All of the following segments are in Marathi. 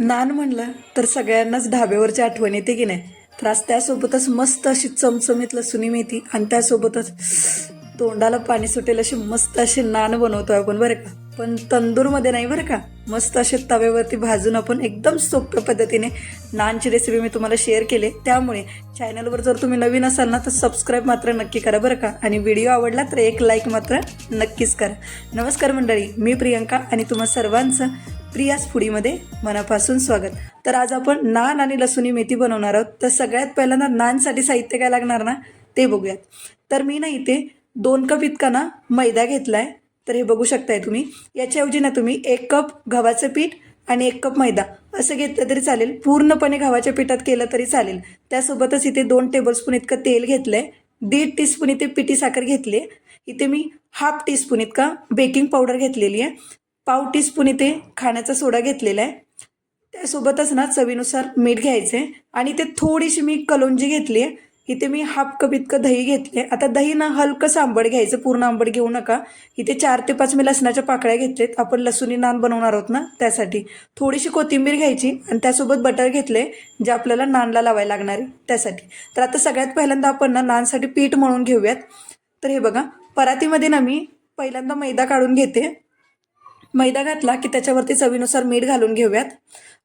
नान म्हणलं तर सगळ्यांनाच ढाब्यावरची आठवण येते की नाही? तर आज त्यासोबतच मस्त अशी चमचमीत लसुनी मेथी आणि त्यासोबतच तोंडाला पाणी सुटेल अशी मस्त असे नान बनवतो आपण बरं का? पण तंदूरमध्ये नाही बरं का? मस्त असे तव्यावरती भाजून आपण एकदम सोप्या पद्धतीने नानची रेसिपी मी तुम्हाला शेअर केले. त्यामुळे चॅनलवर जर तुम्ही नवीन असाल ना तर सबस्क्राईब मात्र नक्की करा बरं का? आणि व्हिडिओ आवडला तर एक लाईक मात्र नक्कीच करा. नमस्कार मंडळी मी प्रियंका आणि तुम्हा सर्वांचं प्रियास फुडीमध्ये मनापासून स्वागत. तर आज आपण नान आणि लसुणी मेथी बनवणार आहोत. तर सगळ्यात पहिल्यांदा नानसाठी साहित्य काय लागणार ना ते बघूयात. तर मी ना इथे दोन कप इतका ना मैदा घेतला आहे तर हे बघू शकताय तुम्ही. याच्याऐवजी ना तुम्ही एक कप गव्हाचं पीठ आणि एक कप मैदा असं घेतलं तरी चालेल. पूर्णपणे गव्हाच्या पिठात केलं तरी चालेल. त्यासोबतच इथे दोन टेबलस्पून इतकं तेल घेतलं आहे दीड टीस्पून इथे पिठी साखर घेतली आहे इथे मी हाफ टीस्पून इतका बेकिंग पावडर घेतलेली आहे पाव टीस्पून इथे खाण्याचा सोडा घेतलेला आहे. त्यासोबतच ना चवीनुसार मीठ घ्यायचं आहे आणि ते थोडीशी मी कलोंजी घेतली आहे. इथे मी हाफ कप इतकं दही घेतले आता दही ना हलकंसं आंबट घ्यायचं पूर्ण आंबट घेऊ नका. इथे चार ते पाच मी लसणाच्या पाकळ्या घेतलेत. आपण लसुनी नान बनवणार आहोत ना त्यासाठी. थोडीशी कोथिंबीर घ्यायची आणि त्यासोबत बटर घेतले जे आपल्याला नानला लावायला लागणार आहे त्यासाठी. तर आता सगळ्यात पहिल्यांदा आपण ना नानसाठी पीठ म्हणून घेऊयात. तर हे बघा परातीमध्ये ना मी पहिल्यांदा मैदा काढून घेते. मैदा घातला की त्याच्यावरती चवीनुसार मीठ घालून घेऊयात.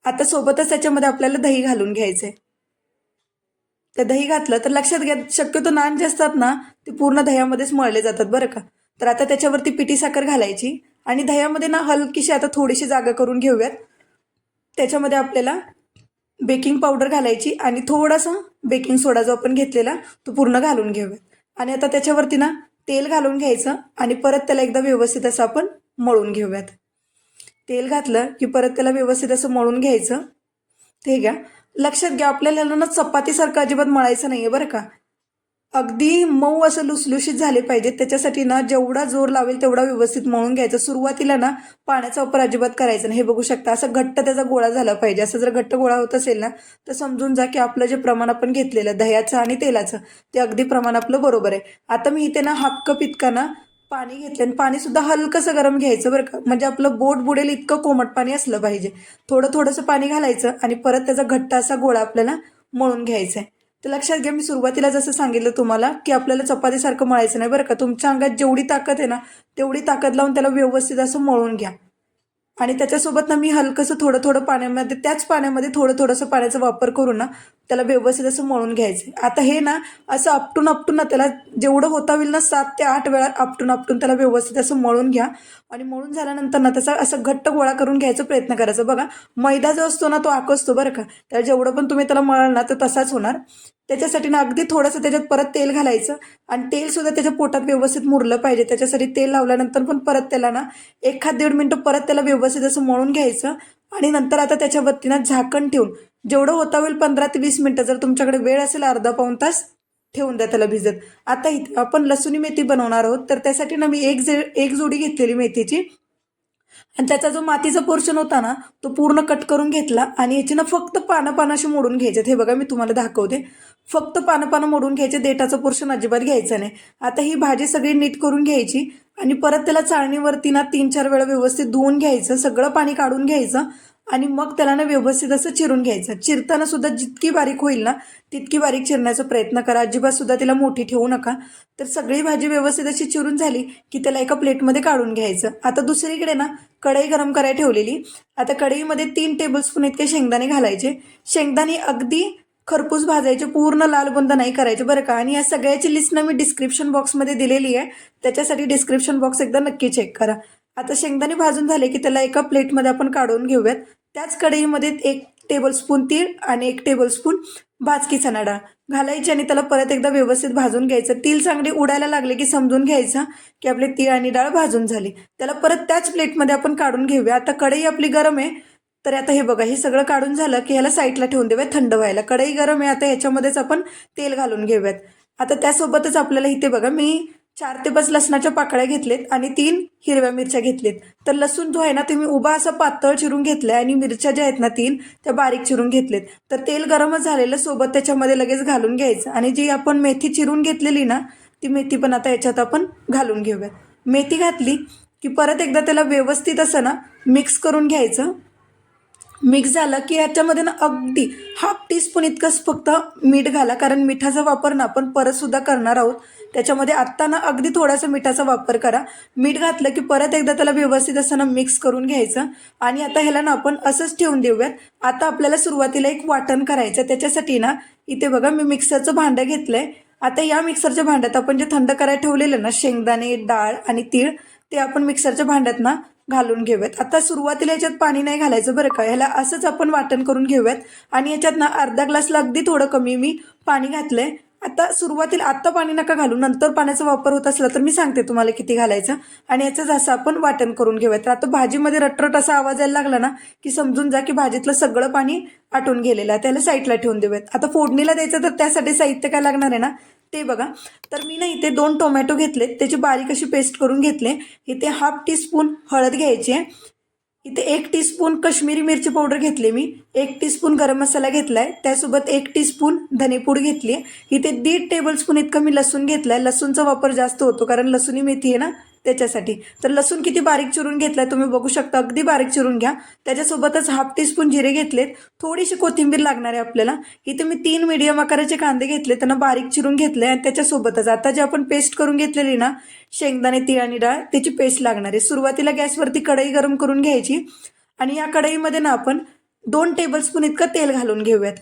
आता सोबतच त्याच्यामध्ये आपल्याला दही घालून घ्यायचे तर दही घातलं तर लक्षात घ्या शक्यतो नान जे असतात ना ते पूर्ण दह्यामध्येच मळले जातात बरं का. तर आता त्याच्यावरती पिठी साखर घालायची आणि दह्यामध्ये ना हलकीशी आता थोडीशी जागा करून घेऊयात. त्याच्यामध्ये आपल्याला बेकिंग पावडर घालायची आणि थोडासा बेकिंग सोडा जो आपण घेतलेला तो पूर्ण घालून घेऊयात. आणि आता त्याच्यावरती ना तेल घालून घ्यायचं आणि परत त्याला एकदा व्यवस्थित असं आपण मळून घेऊयात. तेल घातलं की परत त्याला व्यवस्थित असं मळून घ्यायचं. ते घ्या लक्षात घ्या आपल्याला ना चपातीसारखं अजिबात मळायचं नाही आहे बरं का? अगदी मऊ असं लुसलुशीत झाले पाहिजे. त्याच्यासाठी ना जेवढा जोर लावेल तेवढा व्यवस्थित मळून घ्यायचं. सुरुवातीला ना पाण्याचा वापर अजिबात करायचा नाही. हे बघू शकता असं घट्ट त्याचा गोळा झाला पाहिजे. असं जर घट्ट गोळा होत असेल ना तर समजून जा की आपलं जे प्रमाण आपण घेतलेलं दह्याचं आणि तेलाचं ते अगदी प्रमाण आपलं बरोबर आहे. आता मी इथे ना हाफ कप इतका ना पाणी घेतलं आणि पाणी सुद्धा हलकंसं गरम घ्यायचं बरं का. म्हणजे आपलं बोट बुडेल इतकं कोमट पाणी असलं पाहिजे. थोडं थोडंसं पाणी घालायचं आणि परत त्याचा घट्ट असा गोळा आपल्याला मळून घ्यायचा आहे तर लक्षात घ्या मी सुरुवातीला जसं सांगितलं तुम्हाला की आपल्याला चपातीसारखं मळायचं नाही बरं का. तुमच्या अंगात जेवढी ताकद आहे ना तेवढी ताकद लावून त्याला व्यवस्थित असं मळून घ्या. आणि त्याच्यासोबत ना मी हलकंसं थोडं थोडं पाण्यामध्ये त्याच पाण्यामध्ये थोडं थोडंसं पाण्याचा वापर करून ना त्याला व्यवस्थित असं मळून घ्यायचं. आता हे ना असं आपटून आपटून ना त्याला जेवढं होता होईल ना सात ते आठ वेळा आपटून आपटून त्याला व्यवस्थित असं मळून घ्या. आणि मळून झाल्यानंतर ना त्याचा असं घट्ट गोळा करून घ्यायचा प्रयत्न करायचा. बघा मैदा जो असतो ना तो आकसतो बरं का. त्याला जेवढं पण तुम्ही त्याला मळाल ना तर तसाच होणार. त्याच्यासाठी ना अगदी थोडंसं त्याच्यात परत तेल घालायचं. आणि तेल सुद्धा त्याच्या पोटात व्यवस्थित मुरलं पाहिजे. त्याच्यासाठी तेल लावल्यानंतर पण परत त्याला ना एखाद दीड मिनटं परत त्याला व्यवस्थित असं मळून घ्यायचं. आणि नंतर आता त्याच्यावरती ना झाकण ठेवून जेवढं होता होईल पंधरा ते वीस मिनटं जर तुमच्याकडे वेळ असेल अर्धा पाऊण तास ठेवून द्या त्याला भिजत. आता इथे आपण लसुणी मेथी बनवणार आहोत तर त्यासाठी ना मी एक जे एक जोडी घेतलेली मेथीची. आणि त्याचा जो मातीचा पोर्शन होता ना तो पूर्ण कट करून घेतला आणि याची ना फक्त पानं पानाशी मोडून घ्यायचे हे बघा मी तुम्हाला दाखवते. फक्त पानं पानं मोडून घ्यायचे देठाचं पोर्शन अजिबात घ्यायचं नाही. आता ही भाजी सगळी नीट करून घ्यायची आणि परत त्याला चाळणीवरती ना तीन चार वेळा व्यवस्थित धुवून घ्यायचं सगळं पाणी काढून घ्यायचं. आणि मग त्याला ना व्यवस्थित असं चिरून घ्यायचं. चिरताना सुद्धा जितकी बारीक होईल ना तितकी बारीक चिरण्याचा प्रयत्न करा. अजिबात सुद्धा तिला मोठी ठेवू नका. तर सगळी भाजी व्यवस्थित अशी चिरून झाली की त्याला एका प्लेटमध्ये काढून घ्यायचं. आता दुसरीकडे ना कढई गरम करायला ठेवलेली. आता कढईमध्ये तीन टेबलस्पून इतके शेंगदाणे घालायचे. शेंगदाणे अगदी खरपूस भाजायचे पूर्ण लाल बुंद नाही करायचे बरं का. आणि या सगळ्याची लिस्ट ना मी डिस्क्रिप्शन बॉक्समध्ये दिलेली आहे. त्याच्यासाठी डिस्क्रिप्शन बॉक्स एकदा नक्की चेक करा. आता शेंगदाणे भाजून झाले की त्याला एका प्लेटमध्ये आपण काढून घेऊयात. त्याच कढईमध्ये एक टेबलस्पून तीळ आणि एक टेबलस्पून भाजकी चणा डाळ घालायची आणि त्याला परत एकदा व्यवस्थित भाजून घ्यायचं. तीळ चांगली उडायला लागले की समजून घ्यायचं की आपले तीळ आणि डाळ भाजून झाली. त्याला परत त्याच प्लेटमध्ये आपण काढून घेऊया. आता कढई आपली गरम आहे. तर आता हे बघा हे सगळं काढून झालं की ह्याला साईडला ठेवून देऊया थंड व्हायला. कढई गरम आहे आता ह्याच्यामध्येच आपण तेल घालून घेऊयात. आता त्यासोबतच आपल्याला इथे बघा मी चार ते पाच लसणाच्या पाकळ्या घेतलेत आणि तीन हिरव्या मिरच्या घेतलेत. तर लसूण जो आहे ना तुम्ही उभा असा पातळ चिरून घेतलाय आणि मिरच्या ज्या आहेत ना तीन त्या बारीक चिरून घेतलेत. तर तेल गरमच झालेलं सोबत त्याच्यामध्ये लगेच घालून घ्यायचं आणि जी आपण मेथी चिरून घेतलेली ना ती मेथी पण आता याच्यात आपण घालून घेऊयात मेथी घातली की परत एकदा त्याला व्यवस्थित असं ना मिक्स करून घ्यायचं. मिक्स झालं की ह्याच्यामध्ये ना अगदी हाफ टीस्पून इतकंच फक्त मीठ घाला. कारण मिठाचा वापर ना आपण परतसुद्धा करणार आहोत. त्याच्यामध्ये आत्ता ना अगदी थोडासा मिठाचा वापर करा. मीठ घातलं की परत एकदा त्याला व्यवस्थित असं ना मिक्स करून घ्यायचं. आणि आता ह्याला ना आपण असंच ठेवून देऊयात. आता आपल्याला सुरुवातीला एक वाटण करायचं त्याच्यासाठी ना इथे बघा मी मिक्सरचं भांडं घेतलं आहे आता या मिक्सरच्या भांड्यात आपण जे थंड करायला ठेवलेलं ना शेंगदाणे डाळ आणि तीळ ते आपण मिक्सरच्या भांड्यात ना घालून घेऊयात. आता सुरुवातीला याच्यात पाणी नाही घालायचं बरं का? ह्याला असंच आपण वाटण करून घेऊयात. आणि याच्यात ना अर्धा ग्लासला अगदी थोडं कमी मी पाणी घातलंय. आता सुरुवातीला आत्ता पाणी नका घालू. नंतर पाण्याचा वापर होत असला तर मी सांगते तुम्हाला किती घालायचं. आणि याचं असं आपण वाटण करून घेऊयात. तर आता भाजीमध्ये रटरट असा आवाज यायला लागला ना की समजून जा की भाजीतलं सगळं पाणी आटून गेलेलं आहे. त्याला साईडला ठेवून देऊयात. आता फोडणीला द्यायचं तर त्यासाठी साहित्य काय लागणार आहे ना? ते बघा. तर मी ना इथे दोन टोमॅटो घेतले त्याची बारीक अशी पेस्ट करून घेतले. इथे हाफ टीस्पून हळद घ्यायची. आहे इथे एक टीस्पून कश्मीरी मिरची पावडर घेतली मी. एक टीस्पून गरम मसाला घेतलाय. त्यासोबत एक टीस्पून धनेपूड घेतली. आहे इथे दीड टेबलस्पून इतकं मी लसूण घेतलाय. लसूणचा वापर जास्त होतो कारण लसूणी मेथी आहे ना. त्याच्यासाठी. तर लसूण किती बारीक चिरून घेतलाय तुम्ही बघू शकता. अगदी बारीक चिरून घ्या. त्याच्यासोबतच हाफ टीस्पून जिरे घेतलेत. थोडीशी कोथिंबीर लागणार आहे आपल्याला. इथे मी तीन मीडियम आकाराचे कांदे घेतले त्यांना बारीक चिरून घेतले आणि त्याच्यासोबतच आता जे आपण पेस्ट करून घेतलेली ना शेंगदाणे तीळ आणि डाळ त्याची पेस्ट लागणार आहे. सुरुवातीला गॅसवरती कढई गरम करून घ्यायची आणि या कढईमध्ये ना आपण दोन टेबलस्पून इतकं तेल घालून घेऊयात.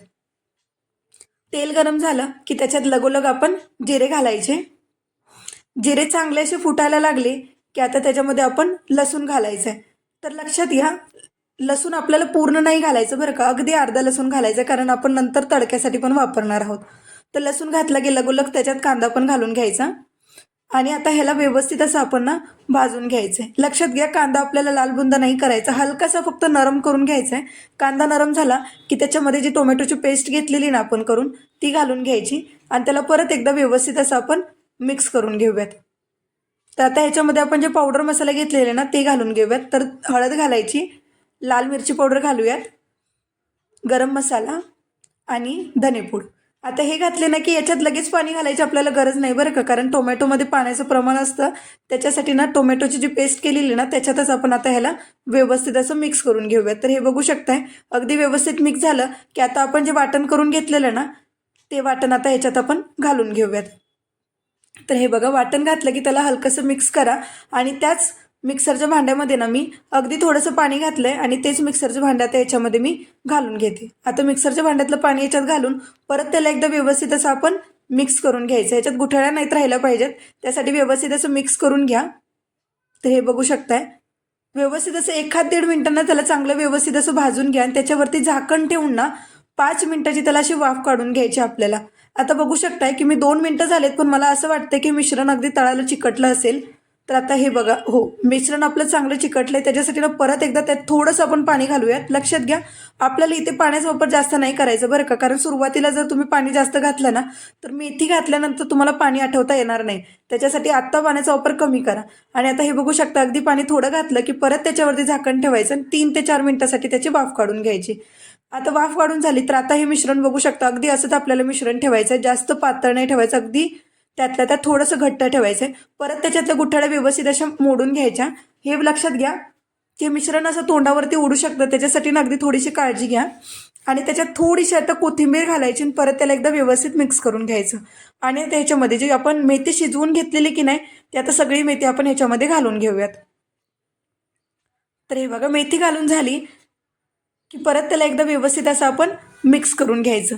तेल गरम झालं की त्याच्यात लगोलग आपण जिरे घालायचे. जिरे चांगले असे फुटायला लागले की आता त्याच्यामध्ये आपण लसूण घालायचं आहे तर लक्षात घ्या लसूण आपल्याला पूर्ण नाही घालायचं बरं का. अगदी अर्धा लसूण घालायचं कारण आपण नंतर तडक्यासाठी पण वापरणार आहोत. तर लसूण घातला की लगोलग त्याच्यात कांदा पण घालून घ्यायचा. आणि आता ह्याला व्यवस्थित असं आपण ना भाजून घ्यायचं आहे लक्षात घ्या कांदा आपल्याला लाल बुंदा नाही करायचा. हलकासा फक्त नरम करून घ्यायचा आहे कांदा नरम झाला की त्याच्यामध्ये जी टोमॅटोची पेस्ट घेतलेली ना आपण करून ती घालून घ्यायची. आणि त्याला परत एकदा व्यवस्थित असं आपण मिक्स करून घेऊयात. तर आता ह्याच्यामध्ये आपण जे पावडर मसाला घेतलेले ना ते घालून घेऊयात. तर हळद घालायची लाल मिरची पावडर घालूयात गरम मसाला आणि धनेपूड आता हे घातले ना की याच्यात लगेच पाणी घालायची आपल्याला गरज नाही बरं का? कारण टोमॅटोमध्ये पाण्याचं प्रमाण असतं. त्याच्यासाठी ना टोमॅटोची जी पेस्ट केलेली ना त्याच्यातच आपण आता ह्याला व्यवस्थित असं मिक्स करून घेऊयात. तर हे बघू शकताय अगदी व्यवस्थित मिक्स झालं की आता आपण जे वाटण करून घेतलेलं ना ते वाटण आता ह्याच्यात आपण घालून घेऊयात. तर हे बघा वाटण घातलं की त्याला हलकंसं मिक्स करा. आणि त्याच मिक्सरच्या भांड्यामध्ये ना मी अगदी थोडंसं पाणी घातलं आहे आणि तेच मिक्सरच्या भांड्यात याच्यामध्ये मी घालून घेते. आता मिक्सरच्या भांड्यातलं पाणी याच्यात घालून परत त्याला एकदा व्यवस्थित असं आपण मिक्स करून घ्यायचं. याच्यात गुठळ्या नाहीत राहिल्या पाहिजेत. त्यासाठी व्यवस्थित असं मिक्स करून घ्या. तर हे बघू शकताय. व्यवस्थित असं एखाद दीड मिनटांना त्याला चांगलं व्यवस्थित असं भाजून घ्या आणि त्याच्यावरती झाकण ठेवून ना पाच मिनटाची त्याला अशी वाफ काढून घ्यायची आपल्याला. आता बघू शकताय की मी दोन मिनटं झालेत पण मला असं वाटतं की मिश्रण अगदी तळाला चिकटलं असेल तर आता हे बघा हो मिश्रण आपलं चांगलं चिकटलं आहे त्याच्यासाठी ना परत एकदा त्यात थोडंसं आपण पाणी घालूयात. लक्षात घ्या आपल्याला इथे पाण्याचा वापर जास्त नाही करायचा बरं का कारण सुरुवातीला जर तुम्ही पाणी जास्त घातलं ना तर मेथी घातल्यानंतर तुम्हाला पाणी आठवता येणार नाही. त्याच्यासाठी आत्ता पाण्याचा वापर कमी करा. आणि आता हे बघू शकता अगदी पाणी थोडं घातलं की परत त्याच्यावरती झाकण ठेवायचं आणि तीन ते चार मिनटासाठी त्याची वाफ काढून घ्यायची. आता वाफ काढून झाली तर आता हे मिश्रण बघू शकता. अगदी असंच आपल्याला मिश्रण ठेवायचं आहे जास्त पातळ नाही ठेवायचं. अगदी त्यातल्या त्यात थोडंसं घट्ट ठेवायचं आहे परत त्याच्यातल्या गुठळ्या व्यवस्थित अशा मोडून घ्यायच्या. हे लक्षात घ्या. की मिश्रण असं तोंडावरती उडू शकतं त्याच्यासाठी ना अगदी थोडीशी काळजी घ्या. आणि त्याच्यात थोडीशी आता कोथिंबीर घालायची आणि परत त्याला एकदा व्यवस्थित मिक्स करून घ्यायचं. आणि त्याच्यामध्ये जी आपण मेथी शिजवून घेतलेली की नाही ती आता सगळी मेथी आपण ह्याच्यामध्ये घालून घेऊयात. तर हे बघा मेथी घालून झाली. की परत त्याला एकदा व्यवस्थित असं आपण मिक्स करून घ्यायचं.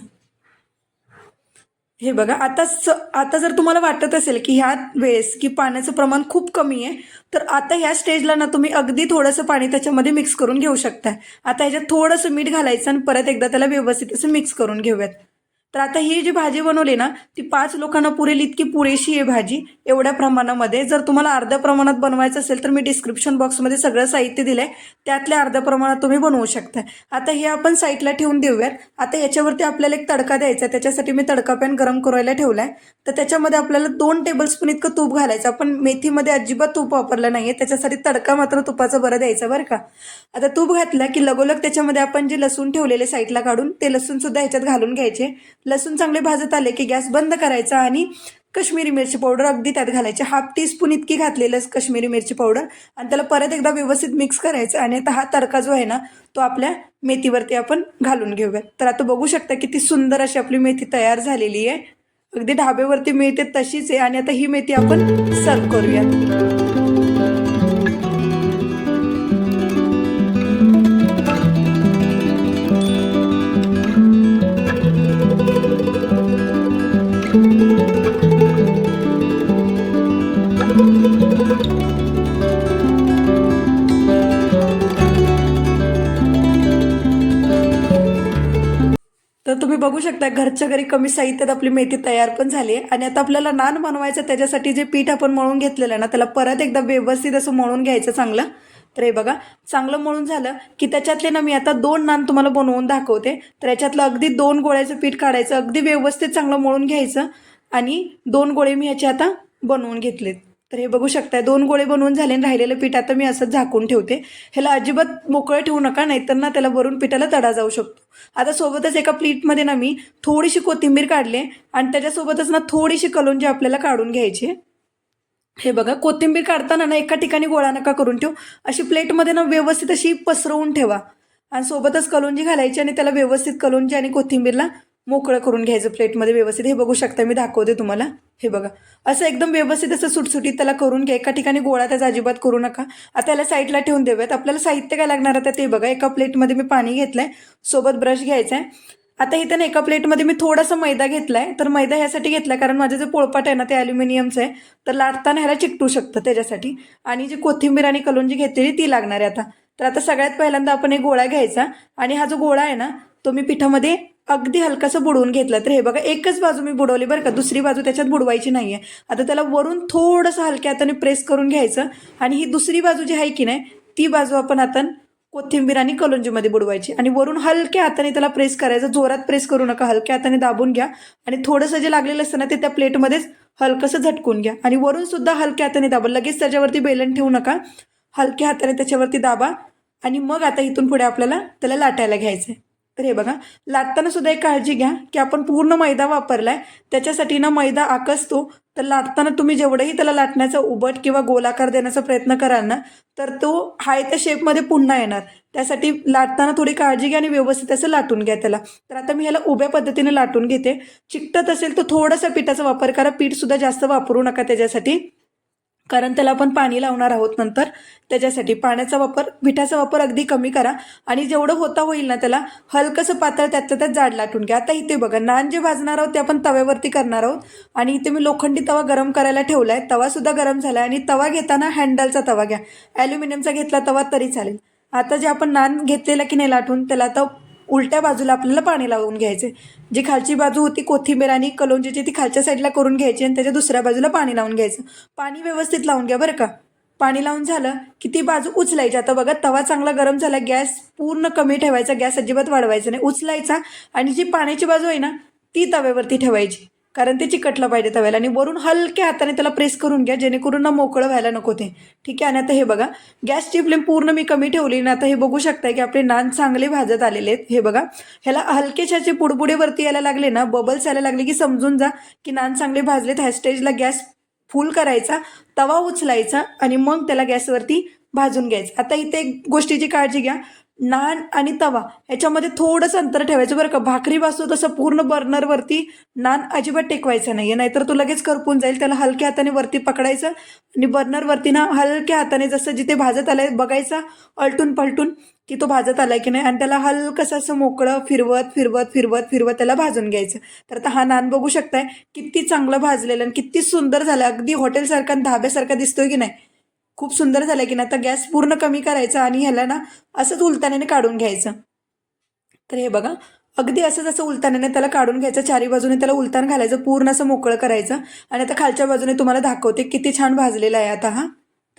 हे बघा आता स आता जर तुम्हाला वाटत असेल की ह्या वेळेस की पाण्याचं प्रमाण खूप कमी आहे तर आता ह्या स्टेजला ना तुम्ही अगदी थोडंसं पाणी त्याच्यामध्ये मिक्स करून घेऊ शकता. आता ह्याच्यात थोडंसं मीठ घालायचं आणि परत एकदा त्याला व्यवस्थित असं मिक्स करून घेऊयात. तर आता ही जी भाजी बनवली ना ती पाच लोकांना पुरेल इतकी पुरेशी आहे भाजी. एवढ्या प्रमाणामध्ये जर तुम्हाला अर्ध्या प्रमाणात बनवायचं असेल तर मी डिस्क्रिप्शन बॉक्समध्ये सगळं साहित्य दिलं आहे त्यातल्या अर्ध्या प्रमाणात तुम्ही बनवू शकता. आता हे आपण साईडला ठेवून देऊयात. आता याच्यावरती आपल्याला एक तडका द्यायचा त्याच्यासाठी मी तडका पॅन गरम करायला ठेवला आहे तर त्याच्यामध्ये आपल्याला दोन टेबलस्पून इतकं तूप घालायचं. आपण मेथीमध्ये अजिबात तूप वापरलं नाही आहे त्याच्यासाठी तडका मात्र तुपाचा बरं द्यायचा बरं का. आता तूप घातलं की लगोलग त्याच्यामध्ये आपण जे लसूण ठेवलेले साईडला काढून ते लसूणसुद्धा ह्याच्यात घालून घ्यायचे. लसूण चांगले भाजत आले की गॅस बंद करायचा आणि कश्मीरी मिरची पावडर अगदी त्यात घालायची. हाफ टीस्पून इतकी घातलेलं कश्मीरी मिरची पावडर आणि त्याला परत एकदा व्यवस्थित मिक्स करायचं आणि आता हा तडका जो आहे ना तो आपल्या मेथीवरती आपण घालून घेऊयात. तर आता बघू शकता किती सुंदर अशी आपली मेथी तयार झालेली आहे. अगदी ढाब्यावरती मिळते तशीच आहे आणि आता ही मेथी आपण सर्व करूयात. बघू शकता घरच्या घरी कमी साहित्यात आपली मेथी तयार पण झाली आहे. आणि आता आपल्याला नान बनवायचं त्याच्यासाठी जे पीठ आपण मळून घेतलेलं आहे ना त्याला परत एकदा व्यवस्थित असं मळून घ्यायचं चांगलं. तर हे बघा चांगलं मळून झालं की त्याच्यातले ना मी आता दोन नान तुम्हाला बनवून दाखवते. तर याच्यातलं अगदी दोन गोळ्याचं पीठ काढायचं अगदी व्यवस्थित चांगलं मळून घ्यायचं. आणि दोन गोळे मी ह्याचे आता बनवून घेतलेत. तर हे बघू शकताय दोन गोळे बनवून झाले आणि राहिलेलं पीठ आता मी असं झाकून ठेवते. ह्याला अजिबात मोकळं ठेवू नका नाहीतर ना त्याला वरून पिठाला तडा जाऊ शकतो. आता सोबतच एका प्लेटमध्ये ना मी थोडीशी कोथिंबीर काढली आहे आणि त्याच्यासोबतच ना थोडीशी कलोंजी आपल्याला काढून घ्यायची हे बघा कोथिंबीर काढताना ना एका ठिकाणी गोळा नका करून ठेवू. अशी प्लेटमध्ये ना व्यवस्थित अशी पसरवून ठेवा. आणि सोबतच कलोंजी घालायची आणि त्याला व्यवस्थित कलोंजी आणि कोथिंबीरला मोकळं करून घ्यायचं प्लेटमध्ये व्यवस्थित. हे बघू शकता मी दाखवते तुम्हाला. हे बघा. असं एकदम व्यवस्थित असं सुटसुटीत त्याला करून घ्या. एका ठिकाणी गोळा त्याचा अजिबात करू नका. आता त्याला साईडला ठेवून देऊयात. आपल्याला साहित्य काय लागणार आता ते बघा. एका प्लेटमध्ये मी पाणी घेतलंय. सोबत ब्रश घ्यायचा आहे आता इथे ना एका प्लेटमध्ये मी थोडासा मैदा घेतलाय. तर मैदा ह्यासाठी घेतलाय कारण माझं जे पोळपाट आहे ना ते ॲल्युमिनियमचं आहे. तर लाटताना ह्याला चिकटू शकतं त्याच्यासाठी. आणि जी कोथिंबीर आणि कलोंजी घेतलेली ती लागणार आहे आता. तर आता सगळ्यात पहिल्यांदा आपण एक गोळा घ्यायचा. आणि हा जो गोळा आहे ना तो मी पिठामध्ये अगदी हलकासं बुडवून घेतलं तर हे बघा एकच बाजू मी बुडवली बरं का दुसरी बाजू त्याच्यात बुडवायची नाही आहे आता त्याला वरून थोडंसं हलक्या हाताने प्रेस करून घ्यायचं आणि ही दुसरी बाजू जी आहे की नाही ती बाजू आपण आता कोथिंबीर आणि कलोंजीमध्ये बुडवायची. आणि वरून हलक्या हाताने त्याला प्रेस करायचं जोरात प्रेस करू नका हलक्या हाताने दाबून घ्या. आणि थोडंसं जे लागलेलं असतं ना ते त्या प्लेटमध्येच हलकंसं झटकून घ्या. आणि वरून सुद्धा हलक्या हाताने दाबा लगेच त्याच्यावरती बेलन ठेवू नका. हलक्या हाताने त्याच्यावरती दाबा. आणि मग आता इथून पुढे आपल्याला त्याला लाटायला घ्यायचं आहे तर हे बघा लाटताना सुद्धा एक काळजी घ्या की आपण पूर्ण मैदा वापरलाय. त्याच्यासाठी ना मैदा आकसतो. तर लाटताना तुम्ही जेवढंही त्याला लाटण्याचा उबट किंवा गोलाकार देण्याचा प्रयत्न कराल ना तर तो हाय त्या शेपमध्ये पुन्हा येणार. त्यासाठी लाटताना थोडी काळजी घ्या आणि व्यवस्थित असं लाटून घ्या त्याला. तर आता मी ह्याला उभ्या पद्धतीने लाटून घेते. चिकटत असेल तर थोडासा पिठाचा वापर करा. पीठसुद्धा जास्त वापरू नका त्याच्यासाठी. कारण त्याला आपण पाणी लावणार आहोत नंतर. त्याच्यासाठी पाण्याचा वापर पिठाचा वापर अगदी कमी करा. आणि जेवढं होता होईल ना त्याला हलकंसं पातळ त्यातलं त्यात जाड लाटून घ्या. आता इथे बघा नान जे भाजणार आहोत ते आपण तव्यावरती करणार आहोत. आणि इथे मी लोखंडी तवा गरम करायला ठेवला आहे तवासुद्धा गरम झाला आहे आणि तवा घेताना हँडलचा तवा घ्या. ॲल्युमिनियमचा घेतला तवा तरी चालेल. आता जे आपण नान घेतलेला की नाही लाटून त्याला आता उलट्या बाजूला आपल्याला पाणी लावून घ्यायचे. जी खालची बाजू होती कोथिंबीर आणि कलोंजीची ती खालच्या साईडला करून घ्यायची आणि त्याच्या दुसऱ्या बाजूला पाणी लावून घ्यायचं. पाणी व्यवस्थित लावून घ्या बरं का. पाणी लावून झालं की ती बाजू उचलायची. आता बघा तवा चांगला गरम झाला गॅस पूर्ण कमी ठेवायचा गॅस अजिबात वाढवायचा नाही. उचलायचा आणि जी पाण्याची बाजू आहे ना ती तव्यावरती ठेवायची. कारण ते चिकटलं पाहिजे तव्याला. आणि वरून हलक्या हाताने त्याला प्रेस करून घ्या जेणेकरून ना मोकळं व्हायला नको ते. ठीक आहे? आणि आता हे बघा गॅसची फ्लेम पूर्ण मी कमी ठेवली आणि आता हे बघू शकताय की आपले नान चांगले भाजत आलेले आहेत. हे बघा ह्याला हलकेशाचे पुडपुडेवरती यायला लागले ना बबल्स यायला लागले की समजून जा की नान चांगले भाजलेत. ह्या स्टेजला गॅस फुल करायचा तवा उचलायचा आणि मग त्याला गॅसवरती भाजून घ्यायचं. आता इथे एक गोष्टीची काळजी घ्या. नान आणि तवा ह्याच्यामध्ये थोडंसं अंतर ठेवायचं बरं का. भाकरी भासतो तसं पूर्ण बर्नरवरती नान अजिबात टेकवायचं नाही आहे नाहीतर तो लगेच करपून जाईल. त्याला हलक्या हाताने वरती पकडायचं आणि बर्नरवरती ना हलक्या हाताने जसं जिथे भाजत आलंय बघायचा अलटून पलटून की तो भाजत आलाय की नाही. आणि त्याला हलकंसं असं मोकळं फिरवत फिरवत फिरवत फिरवत त्याला भाजून घ्यायचं. तर आता हा नान बघू शकताय किती चांगलं भाजलेलं आणि किती सुंदर झालं. अगदी हॉटेलसारखा आणि धाब्यासारखा दिसतोय की नाही. खूप सुंदर झालं की ना आता गॅस पूर्ण कमी करायचा आणि ह्याला ना असंच उलताण्याने काढून घ्यायचं. तर हे बघा अगदी असंच असं उलताण्याने त्याला काढून घ्यायचं चारी बाजूने त्याला उलतान घालायचं पूर्ण असं मोकळं करायचं. आणि आता खालच्या बाजूने तुम्हाला दाखवते किती छान भाजलेला आहे आता हा.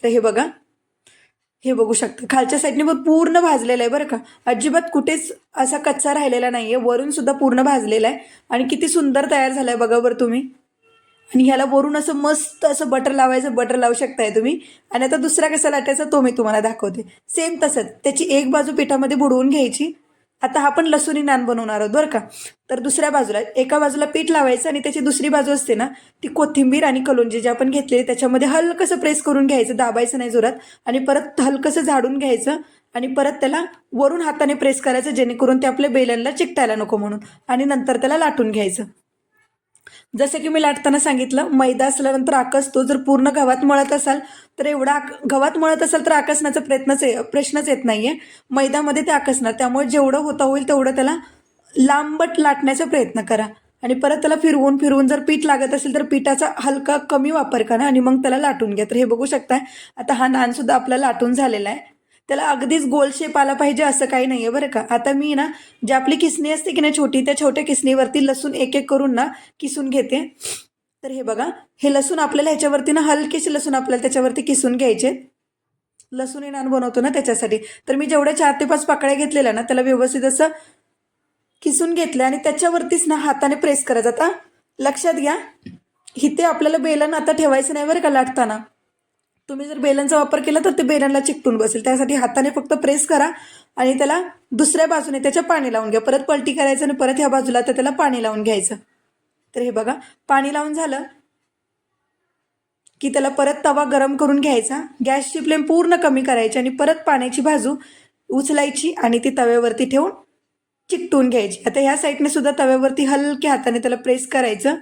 तर हे बघा हे बघू शकता. खालच्या साईडने पण पूर्ण भाजलेलं आहे बरं का. अजिबात कुठेच असा कच्चा राहिलेला नाही आहे वरून सुद्धा पूर्ण भाजलेला आहे. आणि किती सुंदर तयार झालं आहे बघा बरं तुम्ही. आणि ह्याला वरून असं मस्त असं बटर लावायचं बटर लावू शकताय तुम्ही. आणि आता दुसरा कसा लाटायचा तो मी तुम्हाला दाखवते. सेम तसंच. त्याची एक बाजू पिठामध्ये बुडवून घ्यायची. आता हा पण लसुणी नान बनवणार आहोत बरं का? तर दुसऱ्या बाजूला एका बाजूला पीठ लावायचं आणि त्याची दुसरी बाजू असते ना ती कोथिंबीर आणि कलोंजी जे आपण घेतलेली त्याच्यामध्ये हलकंसं प्रेस करून घ्यायचं दाबायचं नाही जोरात. आणि परत हलकंसं झाडून घ्यायचं. आणि परत त्याला वरून हाताने प्रेस करायचं जेणेकरून ते आपल्या बेलनला चिकटायला नको म्हणून. आणि नंतर त्याला लाटून घ्यायचं. जसं की मी लाटताना सांगितलं मैदा असल्यानंतर आकसतो जर पूर्ण गव्हात मळत असाल तर एवढा आक गव्हात मळत असाल तर आकसण्याचा प्रयत्नच प्रश्नच येत नाही आहे मैदामध्ये ते आकसणार त्यामुळे जेवढं होता होईल तेवढं त्याला लांबट लाटण्याचा प्रयत्न करा. आणि परत त्याला फिरवून फिरवून जर पीठ लागत असेल तर पिठाचा हलका कमी वापर करा आणि मग त्याला लाटून घ्या. तर हे बघू शकताय आता हा नानसुद्धा आपला लाटून झालेला आहे. त्याला अगदीच गोल शेप आला पाहिजे असं काही नाही आहे बरं का. आता मी ना जी आपली किसणी असते की नाही छोटी त्या छोट्या किसणीवरती लसूण एक एक करून ना किसून घेते. तर हे बघा हे लसूण आपल्याला ह्याच्यावरती ना हलकेसे लसूण आपल्याला त्याच्यावरती किसून घ्यायचे. लसूण नान बनवतो ना त्याच्यासाठी. तर मी जेवढ्या चार ते पाच पाकळ्या घेतलेल्या ना त्याला व्यवस्थित असं किसून घेतलं आणि त्याच्यावरतीच ना हाताने प्रेस करायचं. आता लक्षात घ्या इथे आपल्याला बेलन आता ठेवायचं नाही बरं का लाटताना. तुम्ही जर बेलनचा वापर केला तर ते बेलनला चिकटून बसेल. त्यासाठी हाताने फक्त प्रेस करा आणि त्याला दुसऱ्या बाजूने त्याच्या पाणी लावून घ्या. परत पलटी करायचं आणि परत ह्या बाजूला तर त्याला पाणी लावून घ्यायचं. तर हे बघा पाणी लावून झालं की त्याला परत तवा गरम करून घ्यायचा. गॅसची फ्लेम पूर्ण कमी करायची आणि परत पाण्याची बाजू उचलायची आणि ती तव्यावरती ठेवून चिकटून घ्यायची. आता ह्या साईडने सुद्धा तव्यावरती हलक्या हाताने त्याला प्रेस करायचं.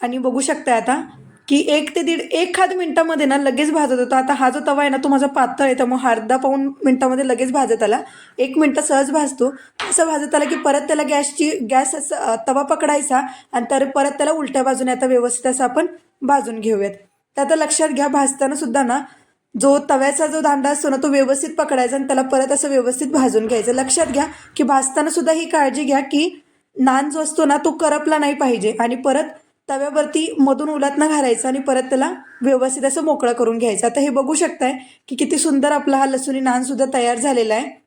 आणि बघू शकता आता की एक ते दीड एक खाद मिनिटामध्ये ना लगेच भाजत होता. आता हा जो तवा आहे ना तो माझा पातळ आहे त्यामुळे अर्धा पाऊन मिनिटामध्ये लगेच भाजत आला. एक मिनटं सहज भाजतो. असं भाजत आला की परत त्याला गॅसची गॅस असं तवा पकडायचा आणि तर परत त्याला उलट्या बाजूने आता व्यवस्थित असं आपण भाजून घेऊयात. तर आता लक्षात घ्या भाजताना सुद्धा ना जो तव्याचा जो दांडा असतो ना तो व्यवस्थित पकडायचा आणि त्याला परत असं व्यवस्थित भाजून घ्यायचं. लक्षात घ्या की भाजताना सुद्धा ही काळजी घ्या की नान जो असतो ना तो करपला नाही पाहिजे आणि परत तव्यावरती मधून उलटनं घालायचं आणि परत त्याला व्यवस्थित असं मोकळं करून घ्यायचं. आता हे बघू शकताय की किती सुंदर आपला हा लसुणी नान सुद्धा तयार झालेला आहे.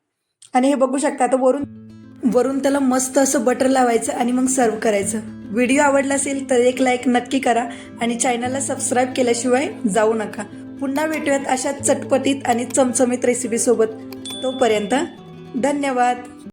आणि हे बघू शकता आता वरून वरून त्याला मस्त असं बटर लावायचं आणि मग सर्व करायचं. व्हिडिओ आवडला असेल तर एक लाईक नक्की करा आणि चॅनलला सबस्क्राईब केल्याशिवाय जाऊ नका. पुन्हा भेटूयात अशा चटपटीत आणि चमचमीत रेसिपीसोबत तोपर्यंत धन्यवाद.